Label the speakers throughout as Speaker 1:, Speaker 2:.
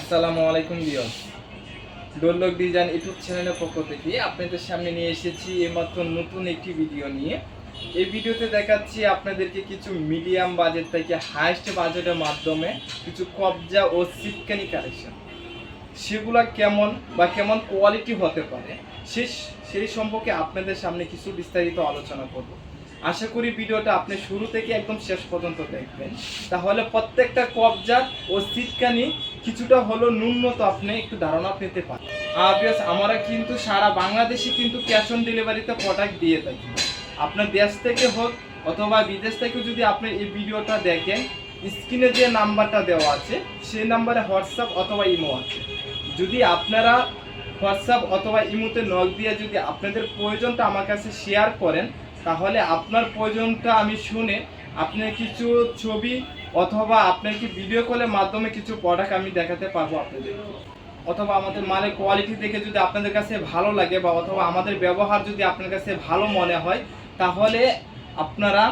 Speaker 1: আসসালামু আলাইকুম বিয়স ডোলক ডিজাইন ইউটিউব চ্যানেলের পক্ষ থেকে আপনাদের সামনে নিয়ে এসেছি এইমাত্র নতুন একটি ভিডিও নিয়ে। এই ভিডিওতে দেখাচ্ছি আপনাদেরকে কিছু মিডিয়াম বাজেট থেকে হাইস্ট বাজেটের মাধ্যমে কিছু কবজা ও সিটকানি কালেকশন। সেগুলা কেমন বা কেমন কোয়ালিটি হতে পারে, সে সেই সম্পর্কে আপনাদের সামনে কিছু বিস্তারিত আলোচনা করব। আশা করি ভিডিওটা আপনি শুরু থেকে একদম শেষ পর্যন্ত দেখবেন। তাহলে প্রত্যেকটা কবজা ও সিটকানি কিছুটা হলো ন্যূনত আপনি একটু ধারণা পেতে পারেন। বিকজ আমরা কিন্তু সারা বাংলাদেশে কিন্তু ক্যাশ অন ডেলিভারিতে প্রোডাক্ট দিয়ে থাকি। আপনার দেশ থেকে হোক অথবা বিদেশ থেকে যদি আপনি এই ভিডিওটা দেখেন, স্ক্রিনে যে নাম্বারটা দেওয়া আছে, সেই নাম্বারে হোয়াটসঅ্যাপ অথবা ইমো আছে। যদি আপনারা হোয়াটসঅ্যাপ অথবা ইমোতে নক দিয়ে যদি আপনাদের প্রয়োজনটা আমার কাছে শেয়ার করেন তাহলে আপনার প্রয়োজনটা আমি শুনে আপনার কিছু ছবি অথবা আপনার কি ভিডিও কলের মাধ্যমে কিছু প্রোডাক্ট আমি দেখাতে পারব আপনাদের। অথবা আমাদের মালের কোয়ালিটি দেখে যদি আপনাদের কাছে ভালো লাগে বা অথবা আমাদের ব্যবহার যদি আপনার কাছে ভালো মনে হয়, তাহলে আপনারা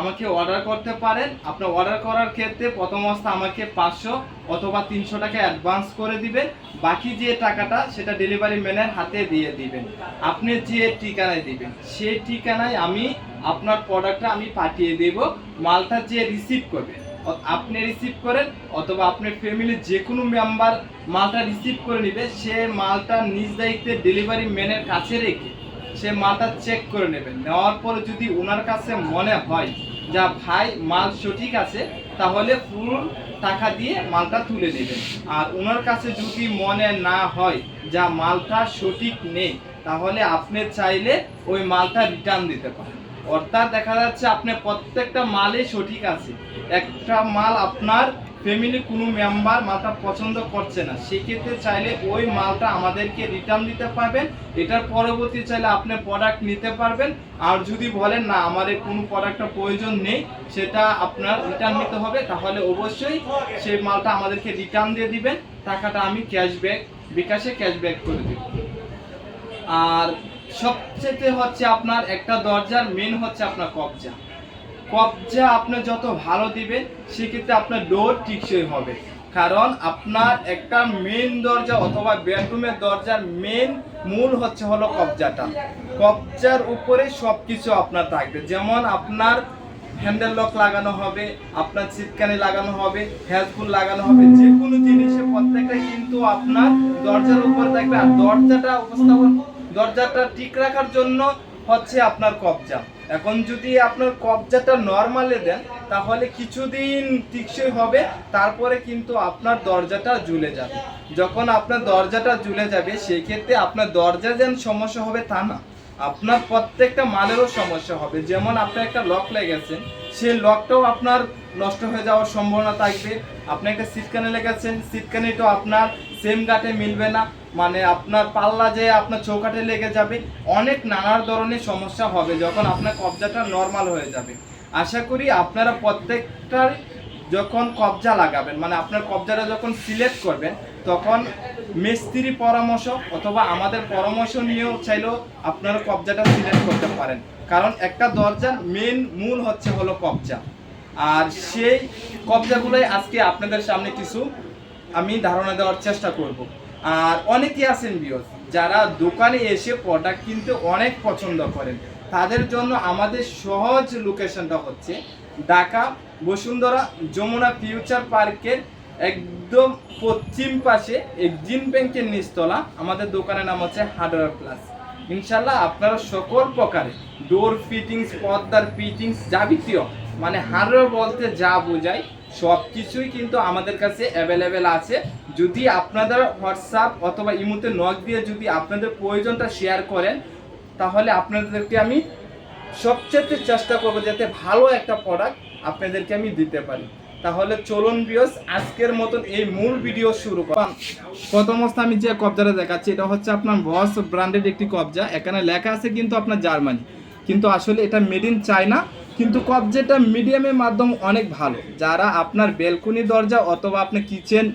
Speaker 1: আমাকে অর্ডার করতে পারেন। আপনার অর্ডার করার ক্ষেত্রে প্রথম অবস্থা আমাকে পাঁচশো অথবা তিনশো টাকা অ্যাডভান্স করে দিবেন। বাকি যে টাকাটা, সেটা ডেলিভারি ম্যানের হাতে দিয়ে দিবেন। আপনি যে ঠিকানায় দিবেন, সেই ঠিকানায় আমি আপনার প্রোডাক্টটা আমি পাঠিয়ে দেব। মালটা যে রিসিভ করবে আপনি রিসিভ করেন অথবা আপনার ফ্যামিলির যে কোনো মেম্বার মালটা রিসিভ করে নেবে, সে মালটা নিজ দায়িত্বে ডেলিভারি ম্যানের কাছে রেখে সে মালটা চেক করে নেবেন। নেওয়ার পরে যদি ওনার কাছে মনে হয় যা ভাই, মাল সঠিক আছে, তাহলে ফুল টাকা দিয়ে মালটা তুলে নেবেন। আর ওনার কাছে যদি মনে না হয় যা মালটা সঠিক নেই, তাহলে আপনি চাইলে ওই মালটা রিটার্ন দিতে পারেন। অর্থাৎ দেখা যাচ্ছে, আপনি প্রত্যেকটা মালই সঠিক আছে। একটা মাল আপনার ফ্যামিলি কোনো মেম্বার মালটা পছন্দ করছে না। সেক্ষেত্রে চাইলে ওই মালটা আমাদেরকে রিটার্ন দিতে পারবেন। এটার পরবর্তী চাইলে আপনি প্রোডাক্ট নিতে পারবেন। আর যদি বলেন, না, আমাদের কোনো প্রোডাক্টের প্রয়োজন নেই, সেটা আপনার রিটার্ন নিতে হবে, তাহলে অবশ্যই সেই মালটা আমাদেরকে রিটার্ন দিয়ে দিবেন। টাকাটা আমি ক্যাশব্যাক বিকাশে ক্যাশব্যাক করে দেব। আর সবচেয়ে হচ্ছে আপনার একটা দরজার মেন হচ্ছে আপনার কবজা। কবজা আপনি যত ভালো দিবেন, সেক্ষেত্রে আপনার ডোর টিকসই হবে। কারণ আপনার একটা মেন দরজা অথবা বেডরুমের দরজার মেন মূল হচ্ছে হলো কবজাটা। কবজার উপরে সব কিছু আপনার থাকবে। যেমন আপনার হ্যান্ডেল লক লাগানো হবে, আপনার চিৎকানি লাগানো হবে হ্যাজফুল লাগানো হবে যে কোনো জিনিসে প্রত্যেকটাই কিন্তু আপনার দরজার উপর থাকবে। আর দরজাটা উপস্থাপন দরজাটা ঠিক রাখার জন্য হচ্ছে আপনার কবজা। এখন যদি আপনার কবজাটা নর্মালে দেন, তাহলে কিছুদিন টিকসই হবে, তারপরে কিন্তু আপনার দরজাটা জুলে যাবে। যখন আপনার দরজাটা জুলে যাবে, সেক্ষেত্রে আপনার দরজা যেন সমস্যা হবে তা না। আপনার প্রত্যেকটা মালেরও সমস্যা হবে। যেমন আপনার একটা লক লেগেছেন সেই লকটাও আপনার নষ্ট হয়ে যাওয়ার সম্ভাবনা থাকবে। আপনি একটা সিটকানে লেগেছেন সিটকানিটাও আপনার সেম গাটে মিলবে না। মানে আপনার পাল্লা যে আপনার চৌকাটে লেগে যাবে, অনেক নানা ধরনের সমস্যা হবে যখন আপনার কবজাটা নর্মাল হয়ে যাবে। আশা করি আপনারা প্রত্যেকটার যখন কবজা লাগাবেন মানে আপনার কবজাটা যখন সিলেক্ট করবেন, তখন মিস্ত্রি পরামর্শ অথবা আমাদের পরামর্শ নিয়েও চাইলেও আপনারা কবজাটা সিলেক্ট করতে পারেন। কারণ একটা দরজার মেন মূল হচ্ছে হলো কবজা। আর সেই কবজাগুলোই আজকে আপনাদের সামনে কিছু আমি ধারণা দেওয়ার চেষ্টা করব। আর অনেকে আছেন বিয়স যারা দোকানে এসে প্রোডাক্ট কিনতে অনেক পছন্দ করেন, তাদের জন্য আমাদের সহজ লোকেশনটা হচ্ছে ঢাকা বসুন্ধরা যমুনা ফিউচার পার্কের একদম পশ্চিম পাশে এক্সিম ব্যাংকের নিচতলা। আমাদের দোকানের নাম হচ্ছে হার্ডওয়্যার প্লাস ইনশাল্লাহ আপনারা সকল প্রকারে ডোর ফিটিংস পর্দার ফিটিংস যাবতীয় মানে হার্ডওয়্যার বলতে যা বোঝায় সব কিছুই কিন্তু আমাদের কাছে অ্যাভেলেবেল আছে। যদি আপনাদের হোয়াটসঅ্যাপ অথবা ইমোতে নক দিয়ে যদি আপনাদের প্রয়োজনটা শেয়ার করেন, তাহলে আপনাদেরকে আমি সবচেয়ে চেষ্টা করব যাতে ভালো একটা প্রোডাক্ট আপনাদেরকে আমি দিতে পারি। তাহলে চলুন বিয়স আজকের মতন এই মূল ভিডিও শুরু করাম প্রথম অবস্থা আমি যে কবজাটা দেখাচ্ছি, এটা হচ্ছে আপনার বস ব্র্যান্ডেড একটি কবজা। এখানে লেখা আছে কিন্তু আপনার জার্মানি। কিন্তু আসলে এটা মেড ইন চায়না কিন্তু কবজাটা মিডিয়ামের মাধ্যম অনেক ভালো। যারা আপনার বেলকনি দরজা অথবা আপনার কিচেন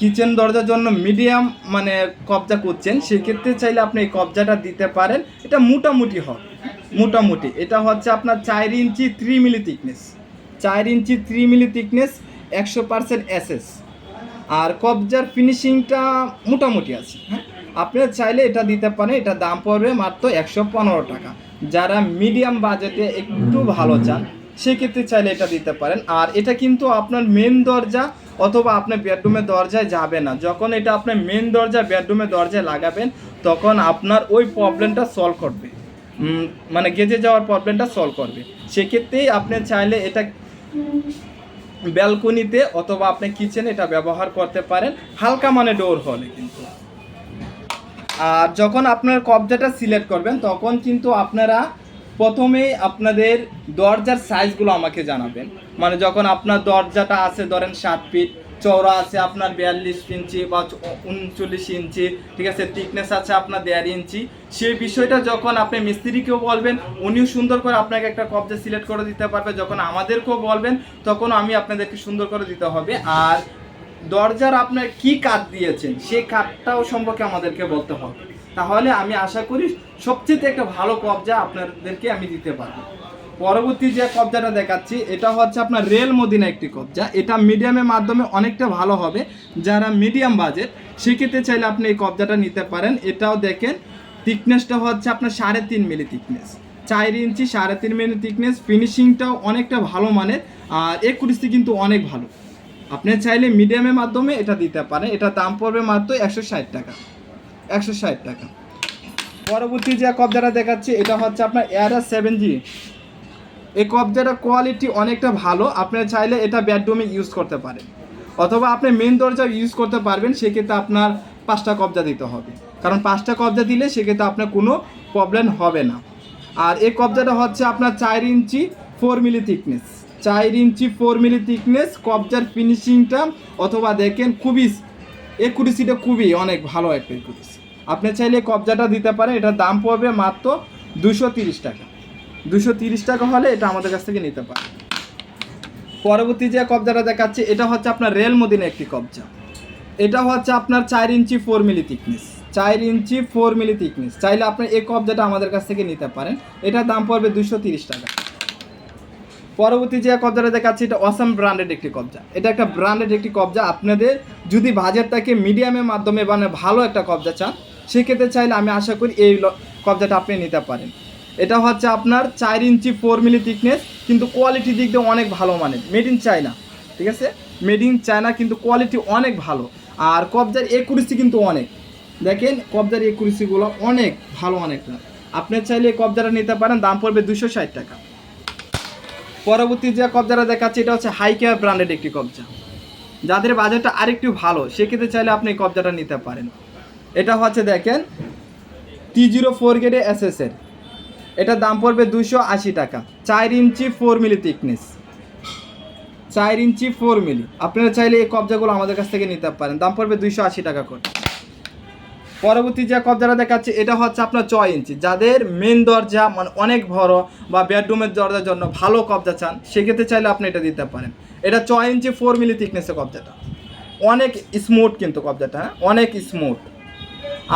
Speaker 1: কিচেন দরজার জন্য মিডিয়াম মানে কবজা করছেন, সেক্ষেত্রে চাইলে আপনি এই কবজাটা দিতে পারেন। এটা মোটামুটি হয়, মোটামুটি। এটা হচ্ছে আপনার চার ইঞ্চি থ্রি মিলি থিকনেস চার ইঞ্চি থ্রি মিলি থিকনেস একশো পার্সেন্ট এসএস আর কবজার ফিনিশিংটা মোটামুটি আছে হ্যাঁ? আপনারা চাইলে এটা দিতে পারেন, এটা দাম পড়বে মাত্র একশো পনেরো টাকা। যারা মিডিয়াম বাজেটে একটু ভালো চান, সেক্ষেত্রে চাইলে এটা দিতে পারেন। আর এটা কিন্তু আপনার মেন দরজা অথবা আপনার বেডরুমের দরজায় যাবে না। যখন এটা আপনার মেন দরজা বেডরুমের দরজায় লাগাবেন, তখন আপনার ওই প্রবলেমটা সলভ করবে। মানে গেজে যাওয়ার প্রবলেমটা সলভ করবে। সেক্ষেত্রেই আপনি চাইলে এটা ব্যালকনিতে অথবা আপনি কিচেনে এটা ব্যবহার করতে পারেন। হালকা মানে ডোর হলে আর যখন আপনার কবজাটা সিলেক্ট করবেন, তখন কিন্তু আপনারা প্রথমেই আপনাদের দরজার সাইজগুলো আমাকে জানাবেন। মানে যখন আপনার দরজাটা আছে, ধরেন সাত ফিট, চওড়া আছে আপনার বিয়াল্লিশ ইঞ্চি বা উনচল্লিশ ইঞ্চি, ঠিক আছে থিকনেস আছে আপনার দেড় ইঞ্চি, সেই বিষয়টা যখন আপনি মিস্ত্রিকেও বলবেন, উনিও সুন্দর করে আপনাকে একটা কবজা সিলেক্ট করে দিতে পারবে। যখন আমাদেরকেও বলবেন তখন আমি আপনাদেরকে সুন্দর করে দিতে হবে। আর দরজার আপনার কি কাঠ দিয়েছেন, সেই কাঠটাও সম্পর্কে আমাদেরকে বলতে হবে। তাহলে আমি আশা করি সবচেয়ে একটা ভালো কবজা আপনাদেরকে আমি দিতে পারব। পরবর্তী যে কবজাটা দেখাচ্ছি, এটা হচ্ছে আপনার রেল মদিনা একটি কবজা। এটা মিডিয়ামের মাধ্যমে অনেকটা ভালো হবে। যারা মিডিয়াম বাজেট, সেক্ষেত্রে চাইলে আপনি এই কবজাটা নিতে পারেন। এটাও দেখেন থিকনেসটা হচ্ছে আপনার সাড়ে তিন মিলি থিকনেস চার ইঞ্চি, সাড়ে তিন মিলি থিকনেস ফিনিশিংটাও অনেকটা ভালো মানের, আর একুরিশটি কিন্তু অনেক ভালো। আপনি চাইলে মিডিয়ামের মাধ্যমে এটা দিতে পারেন। এটা দাম পড়বে মাত্র একশো ষাট টাকা। একশো ষাট টাকা। পরবর্তী যে কবজাটা দেখাচ্ছি, এটা হচ্ছে আপনার এয়ারাস সেভেন জি এই কবজাটার কোয়ালিটি অনেকটা ভালো। আপনারা চাইলে এটা বেডরুমে ইউজ করতে পারেন। অথবা আপনি মেন দরজা ইউজ করতে পারবেন, সেক্ষেত্রে আপনার পাঁচটা কবজা দিতে হবে। কারণ পাঁচটা কবজা দিলে সেক্ষেত্রে আপনার কোনো প্রবলেম হবে না। আর এই কবজাটা হচ্ছে আপনার চার ইঞ্চি ফোর মিলি থিকনেস চার ইঞ্চি ফোর মিলি থিকনেস কবজার ফিনিশিংটা অথবা দেখেন খুবই একুরেসিটা খুবই অনেক ভালো একটা একুরেসি আপনি চাইলে এই কবজাটা দিতে পারেন এটার দাম পড়বে মাত্র দুশো তিরিশ টাকা। দুশো তিরিশ টাকা হলে এটা আমাদের কাছ থেকে নিতে পারে পরবর্তী যে কবজাটা দেখাচ্ছে, এটা হচ্ছে আপনার রেল মদিনা একটি কবজা। এটা হচ্ছে আপনার চার ইঞ্চি ফোর মিলি থিকনেস চার ইঞ্চি ফোর মিলি থিকনেস চাইলে আপনি এই কবজাটা আমাদের কাছ থেকে নিতে পারেন। এটার দাম পড়বে দুশো তিরিশ টাকা। পরবর্তী যে কবজাটা দেখাচ্ছি, এটা অসাম ব্র্যান্ডেড একটি কবজা। এটা একটা ব্র্যান্ডেড একটি কবজা। আপনাদের যদি বাজেটটাকে মিডিয়ামের মাধ্যমে মানে ভালো একটা কবজা চান, সেক্ষেত্রে চাইলে আমি আশা করি এই কবজাটা আপনি নিতে পারেন। এটা হচ্ছে আপনার চার ইঞ্চি ফোর মিলি থিকনেস কিন্তু কোয়ালিটি দিক দিয়ে অনেক ভালো মানের। মেড ইন চায়না ঠিক আছে? মেড ইন চায়না কিন্তু কোয়ালিটি অনেক ভালো। আর কবজার একুরিসি কিন্তু অনেক। দেখেন, কবজার একুরিসিগুলো অনেক ভালো, অনেকটা। আপনি চাইলে এই কবজাটা নিতে পারেন, দাম পড়বে দুশো ষাট টাকা। পরবর্তী যে কবজাটা দেখাচ্ছে, এটা হচ্ছে হাই কেয়ার ব্র্যান্ডেড একটি কবজা। যাদের বাজেটটা আরেকটু ভালো, সেক্ষেত্রে চাইলে আপনি এই কবজাটা নিতে পারেন। এটা হচ্ছে দেখেন টি জিরো ফোর গেটে এসএসের এটার দাম পড়বে দুশো আশি টাকা। চার ইঞ্চি ফোর মিলি থিকনেস চার ইঞ্চি ফোর মিলি আপনারা চাইলে এই কবজাগুলো আমাদের কাছ থেকে নিতে পারেন। দাম পড়বে দুইশো আশি টাকা করে। পরবর্তী যে কবজাটা দেখাচ্ছে, এটা হচ্ছে আপনার ছয় ইঞ্চি। যাদের মেন দরজা মানে অনেক বড় বা বেডরুমের দরজার জন্য ভালো কবজা চান, সেক্ষেত্রে চাইলে আপনি এটা দিতে পারেন। এটা ছয় ইঞ্চি ফোর মিলি থিকনেসের কবজাটা। অনেক স্মুথ কিন্তু কবজাটা হ্যাঁ? অনেক স্মুথ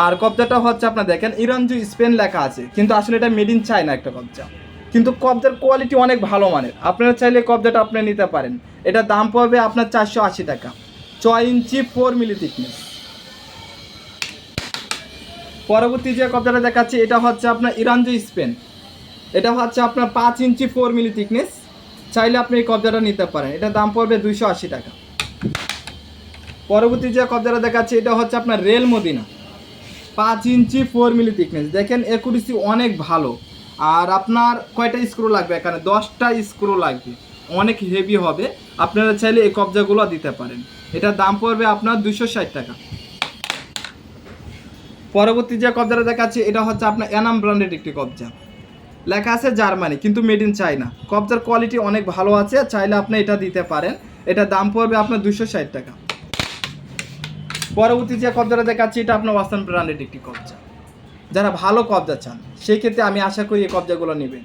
Speaker 1: আর কবজাটা হচ্ছে আপনার দেখেন ইরানজু স্পেন লেখা আছে, কিন্তু আসলে এটা মেড ইন চায়না একটা কবজা। কিন্তু কবজার কোয়ালিটি অনেক ভালো মানের। আপনারা চাইলে কবজাটা আপনি নিতে পারেন। এটা দাম পড়বে আপনার চারশো আশি টাকা। ছয় ইঞ্চি ফোর মিলি থিকনেস পরবর্তী যে কবজাটা দেখাচ্ছি, এটা হচ্ছে আপনার ইরানজু স্পেন, এটা হচ্ছে আপনার পাঁচ ইঞ্চি ফোর মিলি থিকনেস চাইলে আপনি এই কবজাটা নিতে পারেন। এটা দাম পড়বে দুইশো আশি টাকা। পরবর্তী যে কবজাটা দেখাচ্ছি, এটা হচ্ছে আপনার রেল মদিনা, পাঁচ ইঞ্চি ফোর মিলি থিকনেস দেখেন, একুরিসি অনেক ভালো। আর আপনার কয়টা স্ক্রু লাগবে এখানে? দশটা স্ক্রু লাগবে। অনেক হেভি হবে। আপনারা চাইলে এই কবজাগুলো দিতে পারেন। এটার দাম পড়বে আপনার দুশো ষাট টাকা। পরবর্তী যে কবজাটা দেখাচ্ছি, এটা হচ্ছে আপনার এনাম ব্র্যান্ডেড একটি কবজা। লেখা আছে জার্মানি, কিন্তু মেড ইন চায়না কবজার কোয়ালিটি অনেক ভালো আছে, চাইলে আপনি এটা দিতে পারেন। এটা দাম পড়বে আপনার দুশো ষাট টাকা। পরবর্তী যে কবজাটা দেখাচ্ছি, এটা আপনার ওয়াসান ব্র্যান্ডেড একটি কবজা। যারা ভালো কবজা চান সেই ক্ষেত্রে আমি আশা করি এই কবজাগুলো নেবেন।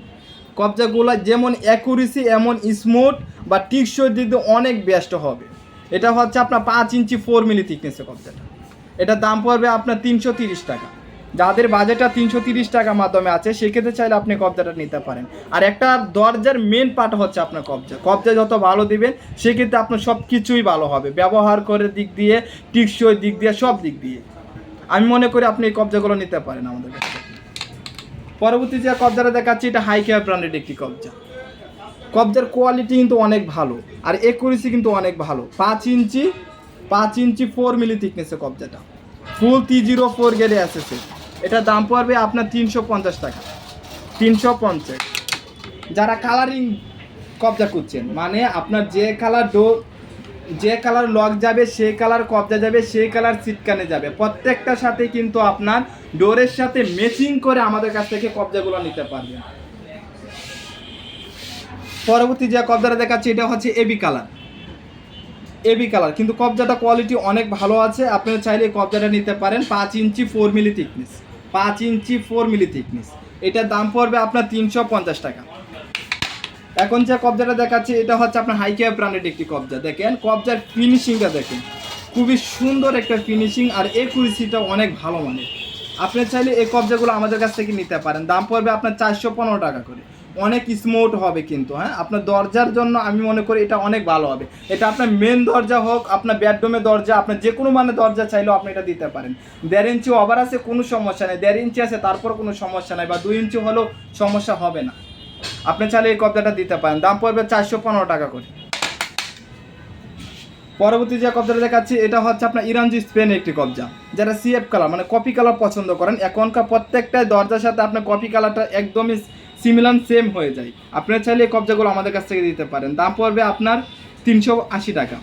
Speaker 1: কবজাগুলো যেমন অ্যাকুরেসি এমন স্মুথ বা টিকসই দিয়ে অনেক ব্যস্ত হবে। এটা হচ্ছে আপনার পাঁচ ইঞ্চি ফোর মিলি থিকনেসের কবজাটা। এটা দাম পড়বে আপনার তিনশো তিরিশ টাকা। যাদের বাজেটটা তিনশো তিরিশ টাকার মাধ্যমে আছে, সেক্ষেত্রে চাইলে আপনি কবজাটা নিতে পারেন। আর একটা দরজার মেন পার্ট হচ্ছে আপনার কবজা। কবজা যত ভালো দিবেন, সেক্ষেত্রে আপনার সব কিছুই ভালো হবে। ব্যবহার করে দিক দিয়ে, টিকসই দিক দিয়ে, সব দিক দিয়ে। আমি মনে করি আপনি এই কবজাগুলো নিতে পারেন আমাদের কাছ পরবর্তী যে কবজাটা দেখাচ্ছি, এটা হাই কেয়ার ব্র্যান্ডেড একটি কবজা। কবজার কোয়ালিটি কিন্তু অনেক ভালো, আর একুরেসি কিন্তু অনেক ভালো। পাঁচ ইঞ্চি পাঁচ ইঞ্চি ফোর মিলি থিকনেসে কবজাটা। ফুল টি জিরো ফোর গেলে এসেছে এটা দাম পড়বে আপনার তিনশো পঞ্চাশ টাকা। তিনশো পঞ্চাশ। যারা কালারিং কবজা করছেন মানে আপনার যে কালার ডো যে কালার লক যাবে সেই কালার কবজা যাবে সেই কালার সিটকানে যাবে। প্রত্যেকটার সাথে কিন্তু আপনার ডোরের সাথে ম্যাচিং করে আমাদের কাছ থেকে কবজাগুলো নিতে পারবেন। পরবর্তী যে কবজাটা দেখাচ্ছি, এটা হচ্ছে এবি কালার এবি কালার কিন্তু কবজাটা কোয়ালিটি অনেক ভালো আছে, আপনারা চাইলে কবজাটা নিতে পারেন পাঁচ ইঞ্চি ফোর মিলি থিকনেস পাঁচ ইঞ্চি ফোর মিলি থিকনেস এটার দাম পড়বে আপনার তিনশো পঞ্চাশ টাকা। এখন যে কবজাটা দেখাচ্ছি, এটা হচ্ছে আপনার হাইকেয়ার ব্র্যান্ডেড একটি কবজা। দেখেন, কবজার ফিনিশিংটা দেখেন, খুবই সুন্দর একটা ফিনিশিং আর এই কুরিসিটা অনেক ভালো মানের। আপনি চাইলে এই কবজাগুলো আমাদের কাছ থেকে নিতে পারেন। দাম পড়বে আপনার চারশো পনেরো টাকা করে। অনেক স্মুথ হবে কিন্তু হ্যাঁ? আপনার দরজার জন্য আমি মনে করি এটা অনেক ভালো হবে। এটা আপনার মেন দরজা হোক, আপনার বেডরুমের দরজা, আপনার যে কোনো মানে দরজা চাইলেও আপনি এটা দিতে পারেন। দেড় ইঞ্চি ওভার আছে, কোনো সমস্যা নেই। দেড় ইঞ্চি আছে, তারপর কোনো সমস্যা নেই বা দুই ইঞ্চি হলেও সমস্যা হবে না। আপনি চাইলে এই কবজাটা দিতে পারেন। দাম পড়বে চারশো পনেরো টাকা করে। পরবর্তী যে কবজাটা দেখাচ্ছি, এটা হচ্ছে আপনার ইরানজি স্পেন একটি কবজা। যারা সিএফ কালার মানে কপি কালার পছন্দ করেন, এখনকার প্রত্যেকটাই দরজার সাথে আপনার কপি কালারটা একদমই সিমিলার সেম হয়ে যায়। আপনারা চাইলে এই কবজাগুলো আমাদের কাছ থেকে দিতে পারেন। দাম পড়বে আপনার তিনশো আশি টাকা।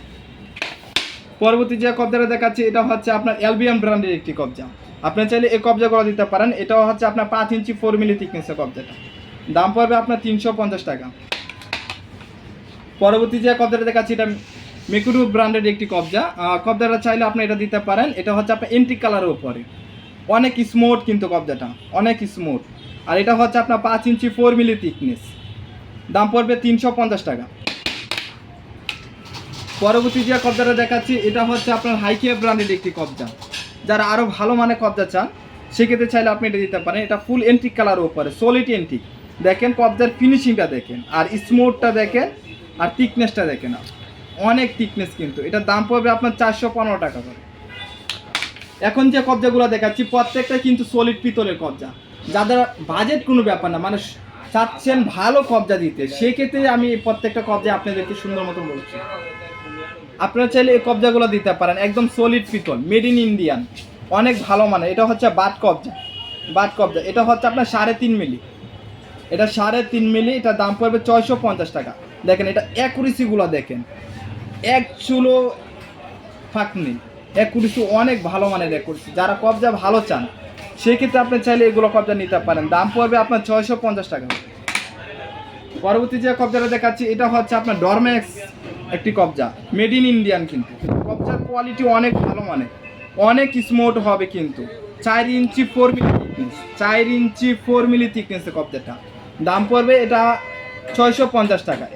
Speaker 1: পরবর্তী যে কবজাটা দেখাচ্ছি, এটা হচ্ছে আপনার এলবিএম ব্র্যান্ডের একটি কবজা। আপনি চাইলে এই কবজাগুলো দিতে পারেন। এটাও হচ্ছে আপনার পাঁচ ইঞ্চি ফোর মিলি থিকনেসের কবজাটা। দাম পড়বে আপনার তিনশো পঞ্চাশ টাকা। পরবর্তী যে কবজাটা দেখাচ্ছি, এটা মেকুরু ব্র্যান্ডের একটি কবজা। কবজাটা চাইলে আপনি এটা দিতে পারেন। এটা হচ্ছে আপনার এন্টি কালারের উপরে। অনেক স্মুথ কিন্তু কবজাটা। অনেক স্মুথ আর এটা হচ্ছে আপনার পাঁচ ইঞ্চি ফোর মিলি থিকনেস দাম পড়বে তিনশো পঞ্চাশ টাকা। পরবর্তী যে কবজাটা দেখাচ্ছি, এটা হচ্ছে আপনার হাইকিয়া ব্র্যান্ডের একটি কবজা। যারা আরও ভালো মানে কবজা চান, সেক্ষেত্রে চাইলে আপনি এটা দিতে পারেন। এটা ফুল এন্টিক কালার উপরে সলিড এন্টিক দেখেন কবজার ফিনিশিংটা দেখেন, আর স্মুথটা দেখেন, আর থিকনেসটা দেখেন। অনেক থিকনেস কিন্তু। এটা দাম পড়বে আপনার চারশো পনেরো টাকা করে। এখন যে কবজাগুলো দেখাচ্ছি, প্রত্যেকটা কিন্তু সলিড পিতলের কবজা। যাদের বাজেট কোনো ব্যাপার না, মানুষ চাচ্ছেন ভালো কবজা দিতে, সেক্ষেত্রে আমি প্রত্যেকটা কবজা আপনাদেরকে সুন্দর মতো বলছি। আপনারা চাইলে এই কবজাগুলো দিতে পারেন, একদম সলিড পিতল মেড ইন ইন্ডিয়ান অনেক ভালো মানে এটা হচ্ছে বাট কবজা বাট কবজা। এটা হচ্ছে আপনার সাড়ে তিন মিলি। এটা সাড়ে তিন মিলি এটা দাম পড়বে ছয়শো পঞ্চাশ টাকা। দেখেন, এটা অ্যাকুরেসিগুলো দেখেন। এক চুলো ফাঁক নেই অ্যাকুরেসি অনেক ভালো মানের অ্যাকুরেসি যারা কবজা ভালো চান সেক্ষেত্রে আপনি চাইলে এগুলো কবজা নিতে পারেন। দাম পড়বে আপনার ছয়শো পঞ্চাশ টাকা। পরবর্তী যে কবজাটা দেখাচ্ছি, এটা হচ্ছে আপনার ডরম্যাক্স একটি কবজা মেড ইন ইন্ডিয়ান কিন্তু। কবজার কোয়ালিটি অনেক ভালো মানে অনেক স্মুথ হবে কিন্তু। চার ইঞ্চি ফোর মিলি থিকনেস চার ইঞ্চি ফোর মিলি থিকনেসের কবজাটা। দাম পড়বে এটা ছয়শো পঞ্চাশ টাকা।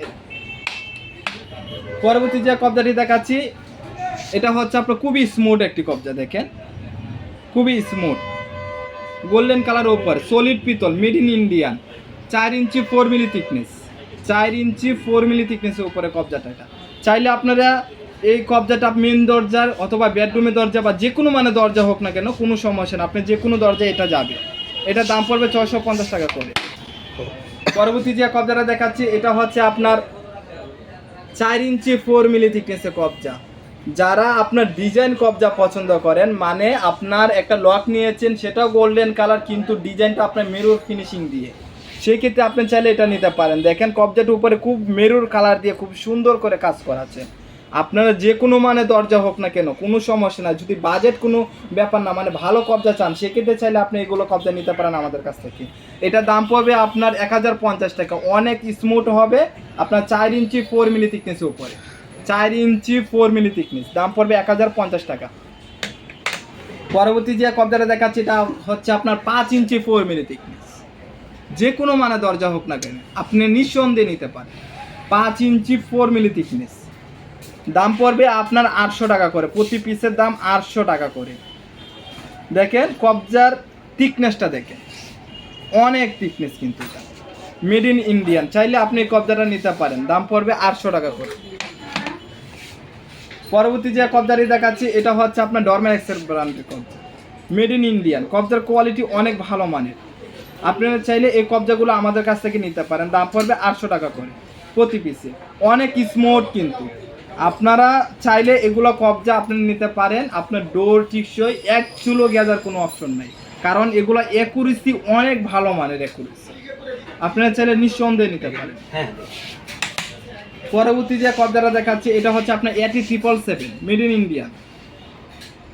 Speaker 1: পরবর্তী যে কবজাটি দেখাচ্ছি, এটা হচ্ছে আপনার খুবই স্মুথ একটি কবজা, দেখেন। খুবই স্মুথ গোল্ডেন কালার ওপর সলিড পিতল মেড ইন ইন্ডিয়ান চার ইঞ্চি ফোর মিলি থিকনেস চার ইঞ্চি ফোর মিলি থিকনেসের উপরে কবজাটা এটা। চাইলে আপনারা এই কবজাটা মেন দরজার অথবা বেডরুমের দরজা বা যে কোনো মানে দরজা হোক না কেন, কোনো সমস্যা না। আপনি যে কোনো দরজা এটা যাবে। এটা দাম পড়বে ছয়শো পঞ্চাশ টাকা করে। পরবর্তী যে কবজাটা দেখাচ্ছি, এটা হচ্ছে আপনার চার ইঞ্চি ফোর মিলি থিকনেসের কবজা। যারা আপনার ডিজাইন কবজা পছন্দ করেন মানে আপনার একটা লক নিয়েছেন, সেটাও গোল্ডেন কালার কিন্তু ডিজাইনটা আপনার মেরুর ফিনিশিং দিয়ে। সেই ক্ষেত্রে আপনি চাইলে এটা নিতে পারেন। দেখেন কবজাটার উপরে খুব মেরুর কালার দিয়ে খুব সুন্দর করে কাজ করা আছে আপনারা যে কোনো মানে দরজা হোক না কেন, কোনো সমস্যা না যদি বাজেট কোনো ব্যাপার না মানে ভালো কবজা চান, সেক্ষেত্রে চাইলে আপনি এগুলো কবজা নিতে পারেন আমাদের কাছ থেকে। এটা দাম পড়বে আপনার এক হাজার পঞ্চাশ টাকা। অনেক স্মুথ হবে, আপনার চার ইঞ্চি ফোর মিলি থিকনেসের উপরে। চার ইঞ্চি ফোর মিলি থিকনেস দাম পড়বে এক হাজার পঞ্চাশ টাকা। পরবর্তী যে কবজাটা দেখাচ্ছি, এটা হচ্ছে আপনার পাঁচ ইঞ্চি ফোর মিলি থিকনেস যে কোনো মানে দরজা হোক না কেন, আপনি নিঃসন্দেহে নিতে পারেন। পাঁচ ইঞ্চি ফোর মিলি থিকনেস দাম পড়বে আপনার আটশো টাকা করে। প্রতি পিসের দাম আটশো টাকা করে। দেখেন, কবজার থিকনেসটা দেখেন। অনেক থিকনেস কিন্তু এটা। মেড ইন ইন্ডিয়ান চাইলে আপনি কবজাটা নিতে পারেন। দাম পড়বে আটশো টাকা করে। পরবর্তী যে কবজাটি দেখাচ্ছি, এটা হচ্ছে আপনার ডরম্যাক্সের ব্র্যান্ডের কবজা। মেড ইন ইন্ডিয়ান কবজার কোয়ালিটি অনেক ভালো মানের। আপনারা চাইলে এই কবজাগুলো আমাদের কাছ থেকে নিতে পারেন। দাম পড়বে আটশো টাকা করে প্রতি পিসে অনেক স্মুথ কিন্তু। আপনারা চাইলে এগুলো কবজা আপনি নিতে পারেন। আপনার ডোর টিকসই, এক চুলো গেজার কোনো অপশন নাই। কারণ এগুলো একুরেসি অনেক ভালো মানের একুরেসি আপনারা চাইলে নিঃসন্দেহে নিতে পারেন।
Speaker 2: হ্যাঁ।
Speaker 1: পরবর্তী যে কবজাটা দেখাচ্ছি, এটা হচ্ছে আপনার এটি triple seven made in India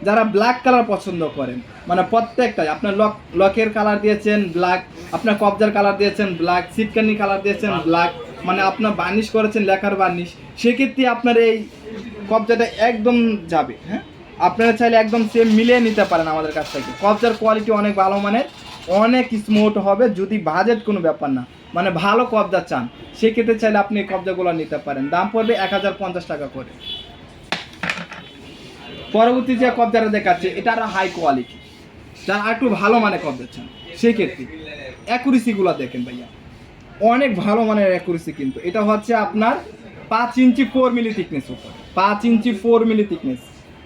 Speaker 1: যারা ব্ল্যাক কালার পছন্দ করেন মানে প্রত্যেকটাই, আপনার লক লকের কালার দিয়েছেন ব্ল্যাক আপনার কবজার কালার দিয়েছেন ব্ল্যাক সিটকানি কালার দিয়েছেন ব্ল্যাক মানে আপনার বার্নিশ করেছেন লেখার বার্নিশ সেক্ষেত্রে আপনার এই কবজাটা একদম যাবে হ্যাঁ? আপনারা চাইলে একদম সেম মিলিয়ে নিতে পারেন আমাদের কাছ থেকে। কবজার কোয়ালিটি অনেক ভালো মানের, অনেক স্মুথ হবে, যদি বাজেট কোনো ব্যাপার না। মানে ভালো কবজা চান সেক্ষেত্রে চাইলে আপনি কবজাগুলো নিতে পারেন। দাম পড়বে এক হাজার পঞ্চাশ টাকা করে। পরবর্তী যে কবজাটা দেখাচ্ছে, এটা আরও হাই কোয়ালিটি যারা একটু ভালো মানে কবজা চান সেক্ষেত্রে অ্যাকুরেসিগুলো দেখেন ভাইয়া। অনেক ভালো মানের অ্যাকুরেসি কিন্তু। এটা হচ্ছে আপনার পাঁচ ইঞ্চি ফোর মিলি থিকনেস উপর। পাঁচ ইঞ্চি ফোর মিলি থিকনেস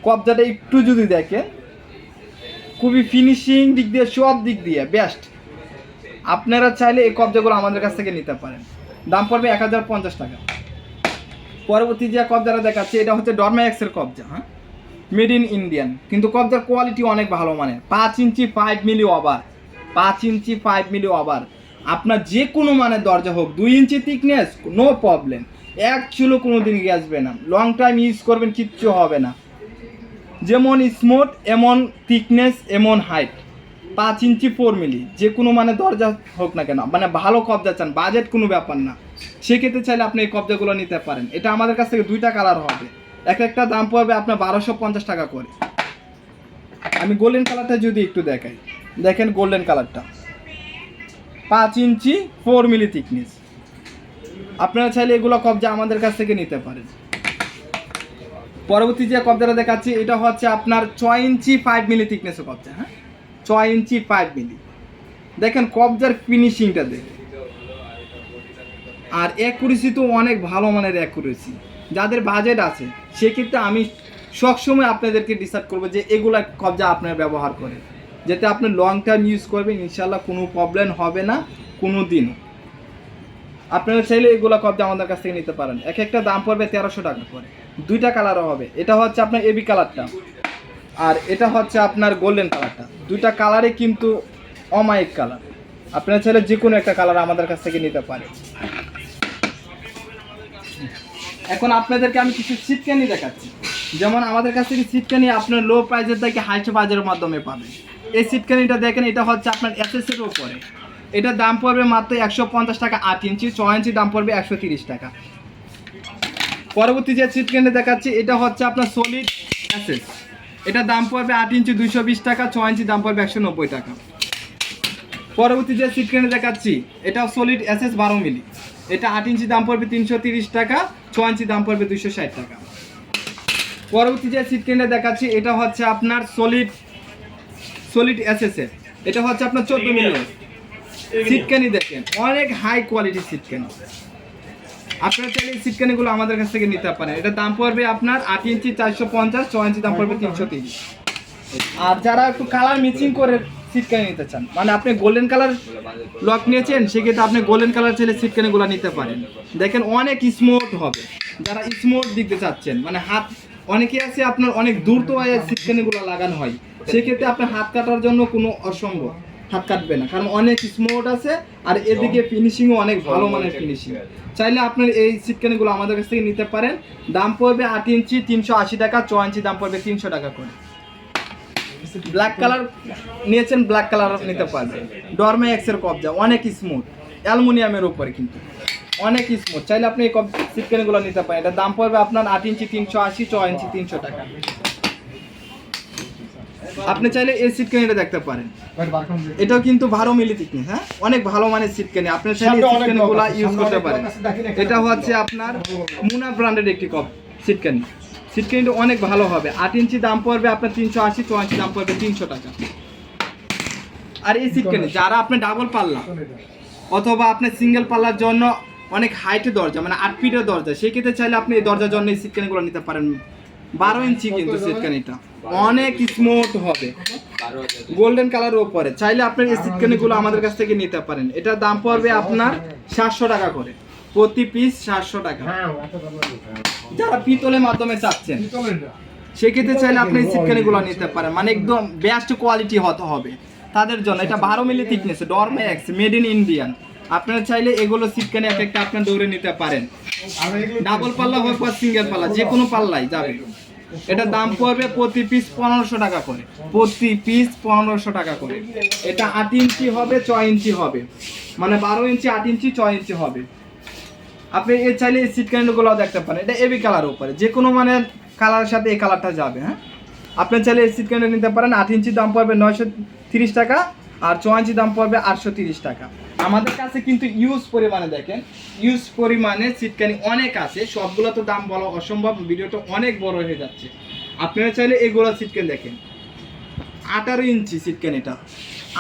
Speaker 1: কবজাটা একটু যদি দেখেন, খুবই ফিনিশিং দিক দিয়ে, সব দিক দিয়ে বেস্ট আপনারা চাইলে এই কবজাগুলো আমাদের কাছ থেকে নিতে পারেন। দাম পড়বে এক হাজার পঞ্চাশ টাকা। পরবর্তী যে কবজাটা দেখাচ্ছে, এটা হচ্ছে ডরম্যাক্সের কবজা হ্যাঁ? মেড ইন ইন্ডিয়ান কিন্তু কবজার কোয়ালিটি অনেক ভালো মানের। পাঁচ ইঞ্চি ফাইভ মিলি ওভার পাঁচ ইঞ্চি ফাইভ মিলি ওভার আপনার যে কোনো মানের দরজা হোক, দুই ইঞ্চি থিকনেস নো প্রবলেম এক চুলো কোনো দিন গেছবে না। লং টাইম ইউজ করবেন, কিচ্ছু হবে না। যেমন স্মুথ এমন থিকনেস এমন হাইট পাঁচ ইঞ্চি ফোর মিলি, যে কোনো মানে দরজা হোক না কেন মানে ভালো কবজা চান বাজেট কোনো ব্যাপার না। সেক্ষেত্রে চাইলে আপনি এই কবজাগুলো নিতে পারেন। এটা আমাদের কাছ থেকে দুইটা কালার হবে। এক একটা দাম পড়বে আপনার বারোশো পঞ্চাশ টাকা করে। আমি গোল্ডেন কালারটা যদি একটু দেখাই, দেখেন গোল্ডেন কালারটা পাঁচ ইঞ্চি ফোর মিলি থিকনেস আপনারা চাইলে এগুলো কবজা আমাদের কাছ থেকে নিতে পারেন। পরবর্তী যে কবজাটা দেখাচ্ছি, এটা হচ্ছে আপনার ছয় ইঞ্চি ফাইভ মিলি থিকনেসের কবজা হ্যাঁ? ছয় ইঞ্চি ফাইভ মিলি। দেখেন কবজার ফিনিশিংটা দেখেন। আর অ্যাকুরেসি তো অনেক ভালো মানের অ্যাকুরেসি যাদের বাজেট আছে, সেক্ষেত্রে আমি সবসময় আপনাদেরকে ডিসাইড করব যে এগুলা কবজা আপনারা ব্যবহার করেন। যাতে আপনি লং টার্ম ইউজ করবেন ইনশাল্লাহ কোনো প্রবলেম হবে না কোনো দিন আপনারা চাইলে এগুলো কবজা আমাদের কাছ থেকে নিতে পারেন। এক একটা দাম পড়বে তেরোশো টাকা করে। দুইটা কালারও হবে। এটা হচ্ছে আপনার এবি কালারটা আর এটা হচ্ছে আপনার গোল্ডেন কালারটা দুইটা কালারে কিন্তু অমায়িক কালার আপনার ছেলে যে কোনো একটা কালার আমাদের কাছ থেকে নিতে পারে। এখন আপনাদেরকে আমি কিছু সিটকানি দেখাচ্ছি। যেমন আমাদের কাছ থেকে সিটকানি আপনার লো প্রাইসের থেকে হাইস্ট বাজারের মাধ্যমে পাবেন। এই সিটকানিটা দেখেন, এটা হচ্ছে আপনার এসএসের ওপরে এটার দাম পড়বে মাত্র একশো পঞ্চাশ টাকা আট ইঞ্চি ছ ইঞ্চি দাম পড়বে একশো তিরিশ টাকা। পরবর্তী যে সিটকানি দেখাচ্ছি, এটা হচ্ছে আপনার সলিড অ্যাসেস এটার দাম পড়বে আট ইঞ্চি দুইশো বিশ টাকা ছ ইঞ্চি দাম পড়বে একশো নব্বই টাকা। পরবর্তী যে সিটকানি দেখাচ্ছি এটা সলিড এসএস বারো মিলি। এটা আট ইঞ্চি দাম পড়বে তিনশো তিরিশ টাকা ছ ইঞ্চি দাম পড়বে দুইশো ষাট টাকা। পরবর্তী যে সিটকানিটা দেখাচ্ছি এটা হচ্ছে আপনার সলিড সলিড এসএস এর। এটা হচ্ছে আপনার চোদ্দ মিলি। সিটকানি দেখেন অনেক হাই কোয়ালিটি সিটকানি আপনারা চাইলে সিটকানিগুলো আমাদের কাছ থেকে নিতে পারেন। এটা দাম পড়বে আপনার আট ইঞ্চি চারশো পঞ্চাশ ছ ইঞ্চি দাম পড়বে তিনশো তিরিশ। আর যারা একটু কালার মিচিং করে সিটকানি নিতে চান মানে আপনি গোল্ডেন কালার লক নিয়েছেন, সেক্ষেত্রে আপনি গোল্ডেন কালার চাইলে সিটকানিগুলো নিতে পারেন। দেখেন অনেক স্মুথ হবে। যারা স্মুথ দিতে চাচ্ছেন মানে হাত, অনেকে আছে আপনার অনেক দূর তো সিটকানিগুলো লাগানো হয়। সেক্ষেত্রে আপনার হাত কাটার জন্য কোনো অসম্ভব। হাত কাটবে না। কারণ অনেক স্মুথ আছে আর এদিকে ফিনিশিংও অনেক ভালো মানের ফিনিশিং চাইলে আপনার এই সিটকানিগুলো আমাদের কাছ থেকে নিতে পারেন। দাম পড়বে আট ইঞ্চি তিনশো আশি টাকা ছ ইঞ্চি দাম পড়বে তিনশো টাকা করে। ব্ল্যাক কালার নিয়েছেন ব্ল্যাক কালার নিতে পারবেন। ডরমে এক্সের কবজা অনেক স্মুথ অ্যালুমিনিয়ামের উপরে কিন্তু। অনেক স্মুথ চাইলে আপনি এই কব সিটকানিগুলো নিতে পারেন। এটা দাম পড়বে আপনার আট ইঞ্চি তিনশো আশি ছ ইঞ্চি তিনশো টাকা। আপনি চাইলে এই সিটকানিটা দেখতে পারেন। এটাও কিন্তু বারো মিলি থিকনেস হ্যাঁ? অনেক ভালো মানের সিটকানি আপনি চাইলে এই সিটকানিগুলো ইউজ করতে পারেন। এটা হচ্ছে আপনার মুনা ব্র্যান্ডের একটি কপ সিটকানি সিটকানিটা অনেক ভালো হবে। আট ইঞ্চি দাম পড়বে আপনার তিনশো আশি ছ ইঞ্চি দাম পড়বে তিনশো টাকা। আর এই সিট কেনে যারা আপনি ডাবল পাল্লা অথবা আপনি সিঙ্গেল পাল্লার জন্য অনেক হাইটে দরজা মানে আট ফিটের দরজা সেই ক্ষেত্রে চাইলে আপনি এই দরজার জন্য এই সিটকানিগুলো নিতে পারেন। বারো ইঞ্চি কিন্তু সিটকানিটা অনেক স্মুথ হবে। গোল্ডেন কালারের উপরে চাইলে আপনি এই সিটকানিগুলো আমাদের কাছ থেকে নিতে পারেন। এটার দাম পড়বে আপনার সাতশো টাকা করে। প্রতি পিস সাতশো টাকা। যারা পিতলের মাধ্যমে চাচ্ছেন সেক্ষেত্রে চাইলে আপনি এই সিটকানিগুলো নিতে পারেন। মানে একদম বেস্ট কোয়ালিটি হতে হবে। তাদের জন্য। এটা বারো milli thickness Dormax made in Indian আপনারা চাইলে এগুলো সিটকানি এক একটা আপনার দৌড়ে নিতে পারেন। ডাবল পাল্লা হোক বা সিঙ্গেল পাল্লা যে কোনো পাল্লাই যাবে। এটা দাম পড়বে প্রতি পিস পনেরোশো টাকা করে। প্রতি পিস পনেরোশো টাকা করে। এটা আট ইঞ্চি হবে, ছয় ইঞ্চি হবে। মানে বারো ইঞ্চি, আট ইঞ্চি, ছয় ইঞ্চি হবে। আপনি এ চাইলে এই সিট ক্যান্ডগুলো দেখতে পারেন। এটা এবি কালার উপরে। যে কোনো মানে কালারের সাথে এই কালারটা যাবে হ্যাঁ? আপনি চাইলে এই সিট ক্যান্ডেল নিতে পারেন। আট ইঞ্চি দাম পড়বে নয়শো তিরিশ টাকা আর ছ ইঞ্চি দাম পড়বে আটশো তিরিশ টাকা। আমাদের কাছে কিন্তু ইউজ পরিমাণে দেখেন ইউজ পরিমাণে সিটকানি অনেক আছে, সবগুলো তো দাম বলা অসম্ভব, ভিডিওটা অনেক বড় হয়ে যাচ্ছে। আপনারা চাইলে এগুলো সিটকেন দেখেন। আঠারো ইঞ্চি সিটকেন এটা।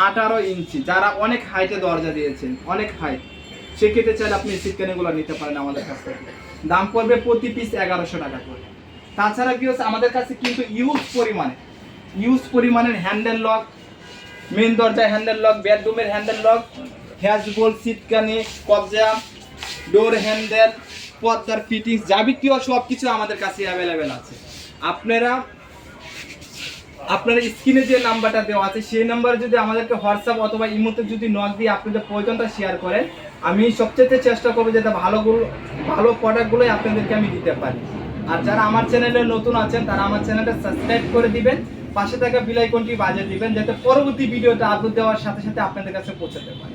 Speaker 1: আঠারো ইঞ্চি। যারা অনেক হাইটে দরজা দিয়েছেন, অনেক হাইট সেক্ষেত্রে চাইলে আপনি সিটকেনগুলো নিতে পারেন আমাদের কাছ থেকে। দাম পড়বে প্রতি পিস এগারোশো টাকা করে। তাছাড়া কি হচ্ছে, আমাদের কাছে কিন্তু ইউজ পরিমাণে ইউজ পরিমাণের হ্যান্ডেল লক মেন দরজায় হ্যান্ডেল লক বেডরুমের হ্যান্ডেল লক হ্যাজবোল সিটকানি, কবজা, ডোর হ্যান্ডেল, পর্দার ফিটিংস, যাবতীয় সব কিছু আমাদের কাছে অ্যাভেলেবেল আছে। আপনারা, আপনার স্ক্রিনে যে নাম্বারটা দেওয়া আছে, সেই নাম্বারে যদি আমাদেরকে হোয়াটসঅ্যাপ অথবা ইমোতে যদি নক দিয়ে আপনাদের প্রয়োজনটা শেয়ার করেন, আমি সবচেয়ে চেষ্টা করব যাতে ভালোগুলো ভালো প্রোডাক্টগুলোই আপনাদেরকে আমি দিতে পারি। আর যারা আমার চ্যানেলে নতুন আছেন, তারা আমার চ্যানেলটা সাবস্ক্রাইব করে দিবেন, পাশে থাকা বিলাইকনটি বাজিয়ে দিবেন, যাতে পরবর্তী ভিডিওটা আপলোড দেওয়ার সাথে সাথে আপনাদের কাছে পৌঁছাতে পারে।